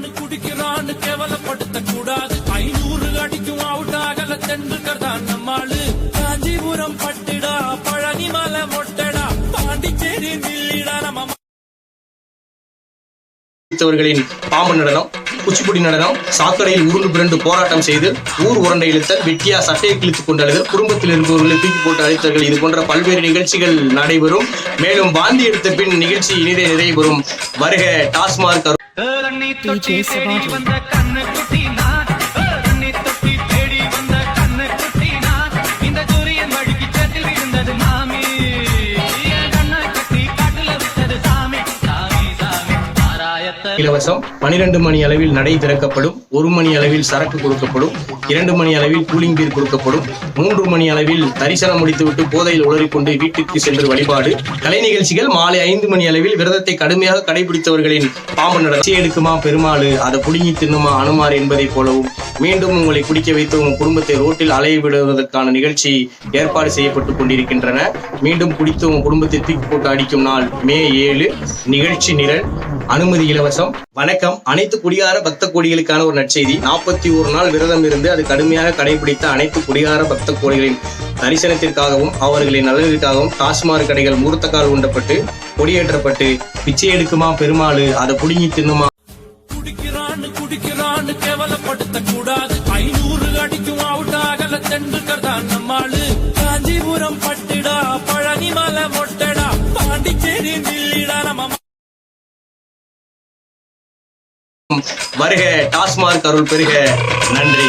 குடிக்கிறான்னு குடிக்கிறான்னு கேவலப்படுத்த கூடாது ஐநூறு அடிக்கும் அவுட் ஆகல தெண்டுக்கர் தான் நம்மாளு காஞ்சிபுரம் பட்டுடா பழனி மலை மொட்டடா பாண்டிச்சேரி நில்லிடா நம்ம படித்தவர்களின் பாம்பு நடனம். குச்சிப்புடி நடனம் சாக்கடையில் உருண்டு பிறண்டு போராட்டம் செய்து ஊர் உரண்டை இழுத்தல் வெட்டியா சட்டையை கிழித்துக் கொண்டு குடும்பத்தில் இருப்பவர்களை தூக்கி போட்டு அழைத்தார்கள். இது போன்ற பல்வேறு நிகழ்ச்சிகள் நடைபெறும். மேலும் வாந்தி எடுத்த பின் நிகழ்ச்சி இனிதே நிறைவுறும். வருக டாஸ்மார்க் அருள் கண்ணு இலவசம் பனிரெண்டு மணி அளவில் நடை திறக்கப்படும் ஒரு மணி அளவில் சரக்கு கொடுக்கப்படும் இரண்டு மணி அளவில் கூலிங் பீர் கொடுக்கப்படும் மூன்று மணி அளவில் தரிசனம் முடித்துவிட்டு போதையில் உளறிக்கொண்டு வீட்டுக்கு சென்று வழிபாடு. கலை நிகழ்ச்சிகள் மாலை ஐந்து மணி அளவில் விரதத்தை கடுமையாக கடைபிடித்தவர்களின் பாம்பு நடத்தி எடுக்குமா பெருமாளு அதை புடுங்கி தின்னுமா அனுமார் என்பதைப் போலவும் மீண்டும் உங்களை குடிக்க வைத்து உங்கள் குடும்பத்தை ரோட்டில் அலைய விடுவதற்கான நிகழ்ச்சி ஏற்பாடு செய்யப்பட்டு கொண்டிருக்கின்றன. மீண்டும் குடித்து உங்கள் குடும்பத்தை தூக்கி போட்டு அடிக்கும் நாள் மே ஏழு. நிகழ்ச்சி நிரல் அனுமதி இலவசம். வணக்கம். அனைத்து குடிகார பக்த கோடிகளுக்கான ஒரு நற்செய்தி. நாற்பத்தி ஒரு நாள் விரதம் இருந்து அது கடுமையாக கடைபிடித்த அனைத்து குடிகார பக்த கோடிகளின் தரிசனத்திற்காகவும் அவர்களின் நலனிற்காகவும் டாஸ்மாக் கடைகள் மூர்த்தக்கால் உண்டப்பட்டு கொடியேற்றப்பட்டு பிச்சை எடுக்குமா பெருமாளு அதை புடுங்கி தின்னுமா நம்மாளு காஞ்சிபுரம் பட்டுடா பழனிமலை மொட்டடா பாண்டிச்சேரி தில்லிடா நம்ம வருக டாஸ்மார்க் அருள் பெருக. நன்றி.